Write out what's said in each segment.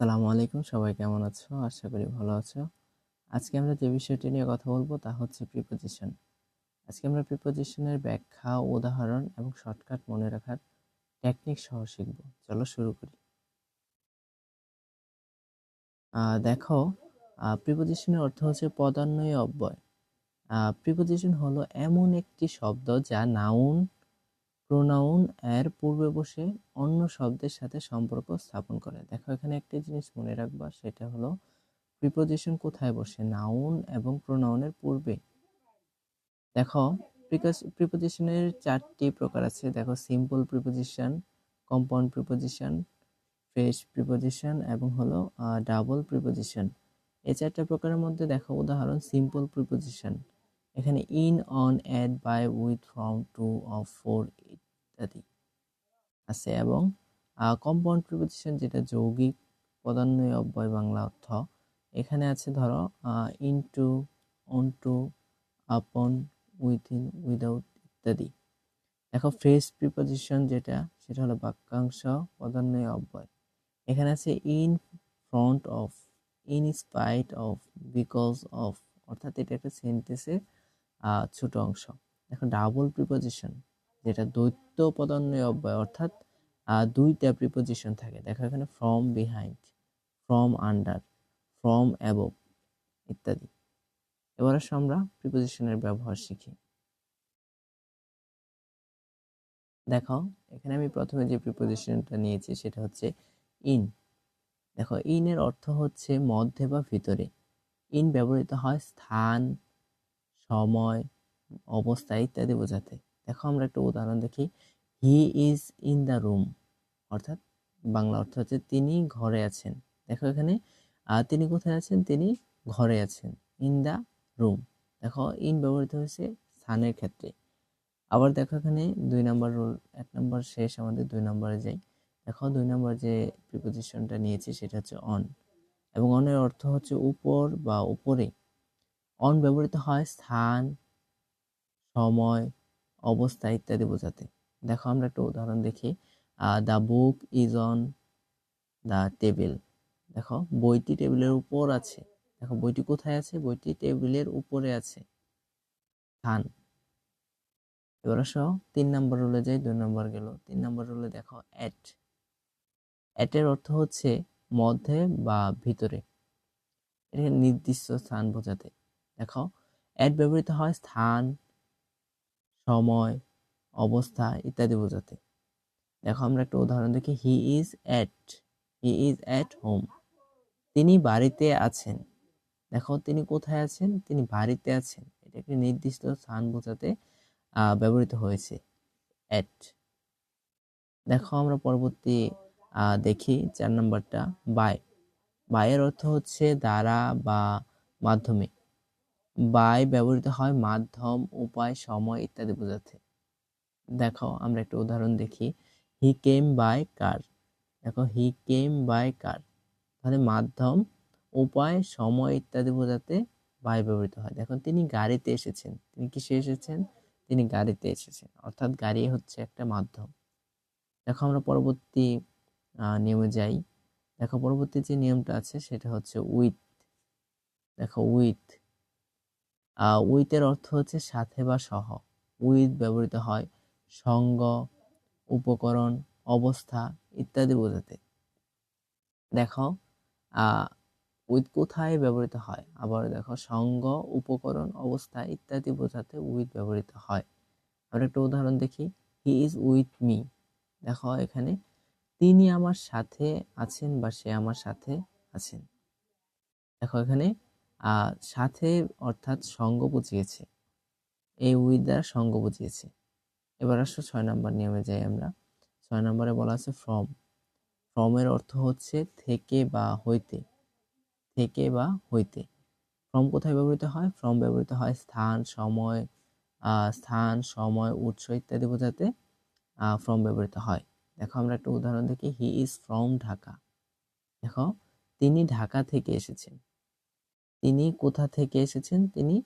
আসসালামু আলাইকুম, সবাই কেমন আছো? আশা করি ভালো আছো। আজকে আমরা যে বিষয়টি নিয়ে কথা বলব তা হচ্ছে প্রিপোজিশন আজকে আমরা প্রিপোজিশনের ব্যাখ্যা, উদাহরণ এবং শর্টকাট মনে রাখার টেকনিক সহ শিখব। চলো শুরু করি। দেখো প্রিপোজিশনের অর্থ হচ্ছে পদান্বয় অব্যয়। প্রিপোজিশন হলো এমন একটি শব্দ যা নাউন প্রোনাউন এর পূর্বে বসে অন্য শব্দের সাথে সম্পর্ক স্থাপন করে। দেখো, এখানে একটি জিনিস মনে রাখবা, সেটা হলো প্রিপোজিশন কোথায় বসে? নাউন এবং প্রোনাউনের পূর্বে। দেখো প্রিপোজিশনের চারটি প্রকার আছে। দেখো simple preposition compound preposition phrase preposition এবং হলো ডাবল প্রিপোজিশন এই চারটা প্রকারের মধ্যে দেখো, উদাহরণ সিম্পল প্রিপোজিশন এখানে in on at by with from to of for আছে এবং কম্পাউন্ড প্রিপোজিশন যেটা যৌগিক পদান্বয় অব্যয় বাংলা অর্থ, এখানে আছে ধরো ইনটু অনটু আপন উইথিন উইদাউট ইত্যাদি। দেখো ফ্রেশ প্রিপোজিশন যেটা, সেটা হলো বাক্যাংশ পদান্বয় অব্যয়। এখানে আছে in front of in spite of because of অর্থাৎ এটা একটা সেন্টেন্সের ছোট অংশ। দেখো ডাবল প্রিপোজিশন যেটা দ্বৈত পদান্বয় অব্যয়, অর্থাৎ দুইটা প্রিপোজিশন থাকে। দেখো এখানে from behind from under from above ইত্যাদি। এবার আসলে আমরা প্রিপোজিশনের ব্যবহার শিখি। দেখো, এখানে আমি প্রথমে যে প্রিপোজিশনটা নিয়েছি সেটা হচ্ছে ইন দেখো ইনের অর্থ হচ্ছে মধ্যে বা ভিতরে। ইন ব্যবহৃত হয় স্থান, সময়, অবস্থা ইত্যাদি বোঝাতে। দেখো আমরা একটা উদাহরণ দেখি। He is in the room অর্থাৎ বাংলা অর্থ হচ্ছে তিনি ঘরে আছেন। দেখো এখানে তিনি কোথায় আছেন? তিনি ঘরে আছেন। ইন দ্য রুম দেখো ইন ব্যবহৃত হয়েছে স্থানের ক্ষেত্রে। আবার দেখো এখানে, দুই নম্বর রুল এক নম্বর শেষ, আমাদের দুই নম্বরে যাই। দেখো, দুই নম্বর যে প্রিপোজিশনটা নিয়েছি, সেটা হচ্ছে অন এবং অনের অর্থ হচ্ছে উপর বা উপরে। অন ব্যবহৃত হয় স্থান, সময় অবস্থা ইত্যাদি বোঝাতে। দেখো আমরা একটা উদাহরণ দেখি। The book is on the table দেখো, বইটি টেবিলের উপর আছে। দেখো, বইটি কোথায় আছে? বইটি টেবিলের উপরে আছে। স্থান। এবার আসো, তিন নম্বর রুলে যাই, দুই নম্বর গেল। তিন নম্বর রুলে দেখো অ্যাট অ্যাটের অর্থ হচ্ছে মধ্যে বা ভিতরে। এটা নির্দিষ্ট স্থান বোঝাতে। দেখো অ্যাট ব্যবহৃত হয় স্থান সময়, অবস্থা ইত্যাদি বোঝাতে। দেখো আমরা একটা উদাহরণ দেখি। He is at he is at home তিনি বাড়িতে আছেন। দেখো তিনি কোথায় আছেন? তিনি বাড়িতে আছেন। এটা একটি নির্দিষ্ট স্থান বোঝাতে ব্যবহৃত হয়েছে। অ্যাট দেখো আমরা পরবর্তী দেখি চার নম্বরটা। বাই বাইয়ের অর্থ হচ্ছে দ্বারা বা মাধ্যমে। বাই ব্যবহৃত হয় মাধ্যম, উপায়, সময় ইত্যাদি বোঝাতে। দেখো, আমরা একটা উদাহরণ দেখি। He came by car? দেখো, হি কেম বাই কার? তাহলে মাধ্যম, উপায়, সময় ইত্যাদি বোঝাতে বাই ব্যবহৃত হয়। দেখো, তিনি গাড়িতে এসেছেন। তিনি কিসে এসেছেন? তিনি গাড়িতে এসেছেন। অর্থাৎ গাড়ি হচ্ছে একটা মাধ্যম। দেখো, আমরা পরবর্তী নিয়মে যাই। দেখো, পরবর্তী যে নিয়মটা আছে, সেটা হচ্ছে উইথ। দেখো, উইথ উইথের অর্থ হচ্ছে সাথে বা সহ। উইথ ব্যবহৃত হয় সঙ্গ, উপকরণ, অবস্থা ইত্যাদি বোঝাতে। দেখো উইথ কোথায় ব্যবহৃত হয়? আবার দেখো, সঙ্গ, উপকরণ, অবস্থা ইত্যাদি বোঝাতে উইথ ব্যবহৃত হয়। আমরা একটা উদাহরণ দেখি। He is with me. দেখো, এখানে তিনি আমার সাথে আছেন বা সে আমার সাথে আছেন। দেখো, এখানে সাথে অর্থাৎ সঙ্গ বুঝিয়েছে। এই উইথ দ্বারা সঙ্গ বুঝিয়েছে। এবার আসো ছয় নম্বর নিয়মে যাই আমরা। ছয় নম্বরে বলা আছে ফ্রম ফ্রমের অর্থ হচ্ছে থেকে বা হইতে। থেকে বা হইতে। ফ্রম কোথায় ব্যবহৃত হয়? ফ্রম ব্যবহৃত হয় স্থান, সময় স্থান, সময়, উৎস ইত্যাদি বোঝাতে ফ্রম ব্যবহৃত হয়। দেখো আমরা একটা উদাহরণ দেখি। He is from Dhaka. দেখো, তিনি ঢাকা থেকে এসেছেন। তিনি কোথা থেকে এসেছেন? তিনি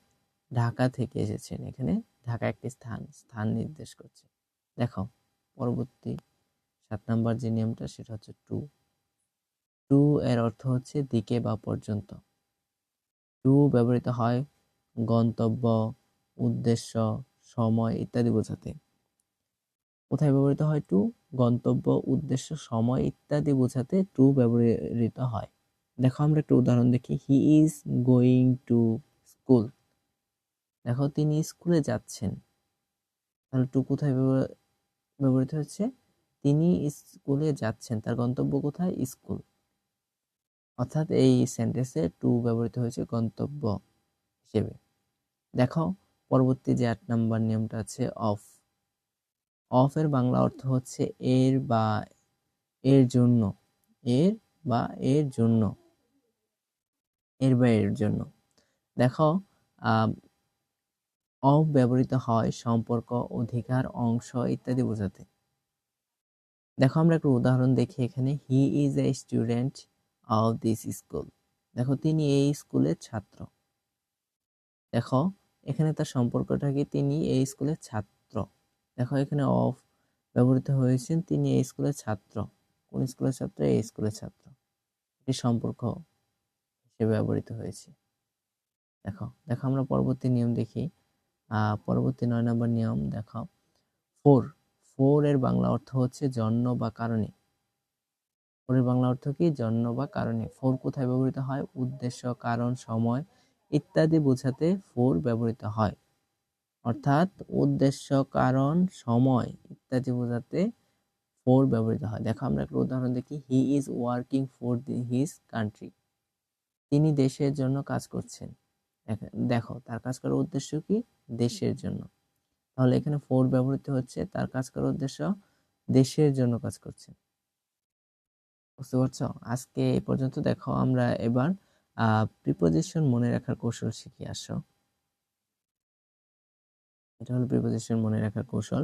ঢাকা থেকে এসেছেন। এখানে ঢাকা একটি স্থান স্থান নির্দেশ করছে। দেখো, পরবর্তী সাত নাম্বার যে নিয়মটা, সেটা হচ্ছে টু। টু এর অর্থ হচ্ছে দিকে বা পর্যন্ত। টু ব্যবহৃত হয় গন্তব্য, উদ্দেশ্য, সময় ইত্যাদি বোঝাতে। কোথায় ব্যবহৃত হয় টু? গন্তব্য, উদ্দেশ্য, সময় ইত্যাদি বোঝাতে টু ব্যবহৃত হয়। দেখো আমরা একটু উদাহরণ দেখি। He is going to school দেখো তিনি স্কুলে যাচ্ছেন। তাহলে টু কোথায় ব্যবহৃত হচ্ছে তিনি স্কুলে যাচ্ছেন। তার গন্তব্য কোথায়? স্কুল। অর্থাৎ এই সেন্টেন্সে টু ব্যবহৃত হয়েছে গন্তব্য হিসেবে। দেখো, পরবর্তী যে আট নাম্বার নিয়মটা আছে অফ অফ এর বাংলা অর্থ হচ্ছে এর বা এর জন্য। এর বা এর জন্য। এর বা এর জন্য। দেখো অফ ব্যবহৃত হয় সম্পর্ক, অধিকার, অংশ ইত্যাদি বোঝাতে। দেখো, আমরা একটু উদাহরণ দেখি এখানে। He is a student of this school দেখো, তিনি এই স্কুলের ছাত্র। দেখো, এখানে তার সম্পর্কটা কি? তিনি এই স্কুলের ছাত্র। দেখো, এখানে অফ ব্যবহৃত হয়েছেন তিনি এই স্কুলের ছাত্র। কোন স্কুলের ছাত্র? এই স্কুলের ছাত্র। এটি সম্পর্ক হিসেবে ব্যবহৃত হয়েছে। দেখো দেখো আমরা পরবর্তী নিয়ম দেখি। পরবর্তী নয় নম্বর নিয়ম, দেখো। ফোর ফোর এর বাংলা অর্থ হচ্ছে জন্ম বা কারণে। ফোর এর বাংলা অর্থ কি? জন্ম বা কারণে। ফোর কোথায় ব্যবহৃত হয়? উদ্দেশ্য, কারণ, সময় ইত্যাদি বোঝাতে ফোর ব্যবহৃত হয়। অর্থাৎ উদ্দেশ্য, কারণ, সময় ইত্যাদি বোঝাতে ফোর ব্যবহৃত হয়। দেখো আমরা একটা উদাহরণ দেখি। He is working for his country তিনি দেশের জন্য কাজ করছেন। দেখো তার কাজ করার উদ্দেশ্য কি? দেশের জন্য। তাহলে এখানে ফোর ব্যবহৃত হচ্ছে, তার কাজ করার উদ্দেশ্য দেশের জন্য কাজ করছে বুঝতে পারছ? আজকে এই পর্যন্ত দেখো আমরা এবার প্রিপোজিশন মনে রাখার কৌশল শিখে আসো। এটা হলো প্রিপোজিশন মনে রাখার কৌশল।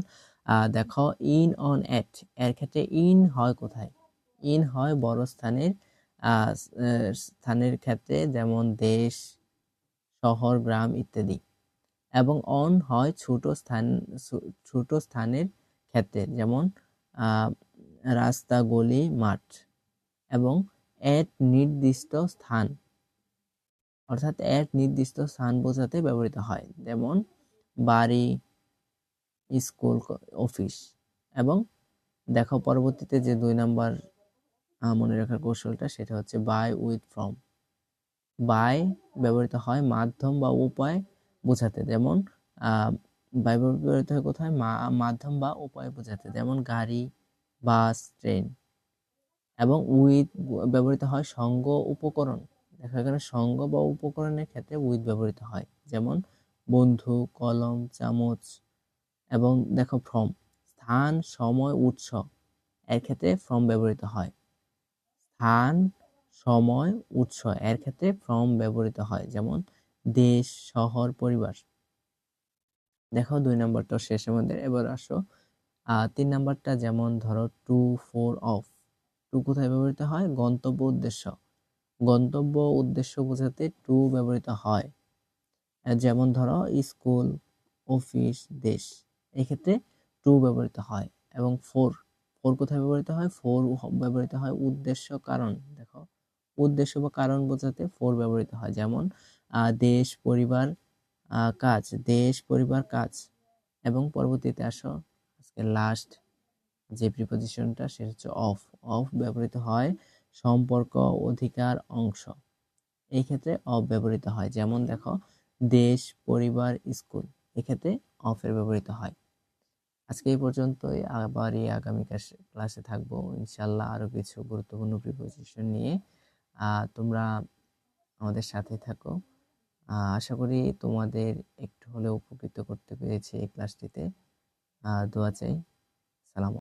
দেখো ইন অন এট এর ক্ষেত্রে ইন হয় কোথায়? ইন হয় বড় স্থানের স্থানের ক্ষেত্রে যেমন দেশ, শহর, গ্রাম ইত্যাদি। এবং অন হয় ছোট স্থান ছোট স্থানের ক্ষেত্রে, যেমন রাস্তা, গলি, মাঠ এবং এট নির্দিষ্ট স্থান। অর্থাৎ এক নির্দিষ্ট স্থান বোঝাতে ব্যবহৃত হয়, যেমন বাড়ি, স্কুল অফিস। এবং দেখো, পরবর্তীতে যে দুই নাম্বার মনে রাখার কৌশলটা সেটা হচ্ছে বাই উইথ ফ্রম বাই ব্যবহৃত হয় মাধ্যম বা উপায় বোঝাতে। যেমন বাই ব্যবহৃত হয় কোথায়? মাধ্যম বা উপায় বোঝাতে। যেমন গাড়ি বাস ট্রেন এবং উইথ ব্যবহৃত হয় সঙ্গ উপকরণ। দেখো এখানে সঙ্গ বা উপকরণের ক্ষেত্রে উইথ ব্যবহৃত হয়। যেমন বন্ধু, কলম, চামচ এবং দেখো ফ্রম স্থান, সময়, উৎস। এর ক্ষেত্রে ফ্রম ব্যবহৃত হয়। স্থান, সময়, উৎস এর ক্ষেত্রে ফ্রম ব্যবহৃত হয়, যেমন দেশ, শহর, পরিবার। দেখো দুই নম্বরটা শেষ আমাদের, এবার আসো। তিন নাম্বারটা যেমন ধরো টু ফোর অফ টু কোথায় ব্যবহৃত হয়? গন্তব্য উদ্দেশ্য। গন্তব্য উদ্দেশ্য বোঝাতে টু ব্যবহৃত হয়। যেমন ধরো স্কুল অফিস দেশ। এক্ষেত্রে টু ব্যবহৃত হয় এবং ফোর ফোর কোথায় ব্যবহৃত হয়? ফোর ব্যবহৃত হয় উদ্দেশ্য, কারণ। দেখো, উদ্দেশ্য বা কারণ বোঝাতে ফোর ব্যবহৃত হয়। যেমন দেশ, পরিবার কাজ। দেশ, পরিবার, কাজ। এবং পরবর্তীতে আসো, আজকে লাস্ট যে প্রিপোজিশনটা সেটা হচ্ছে অফ অফ ব্যবহৃত হয় সম্পর্ক, অধিকার, অংশ। এই ক্ষেত্রে অফ ব্যবহৃত হয়। যেমন, দেখো, দেশ, পরিবার, স্কুল। এক্ষেত্রে অফের ব্যবহৃত হয়। আজকে এই পর্যন্তই। আবার এই আগামী ক্লাসে থাকব। ইনশাল্লাহ আরও কিছু গুরুত্বপূর্ণ প্রিপোজিশন নিয়ে। তোমরা আমাদের সাথে থাকো। আশা করি তোমাদের একটু হলেও উপকৃত করতে পেরেছি এই ক্লাসটিতে। দোয়া চাই।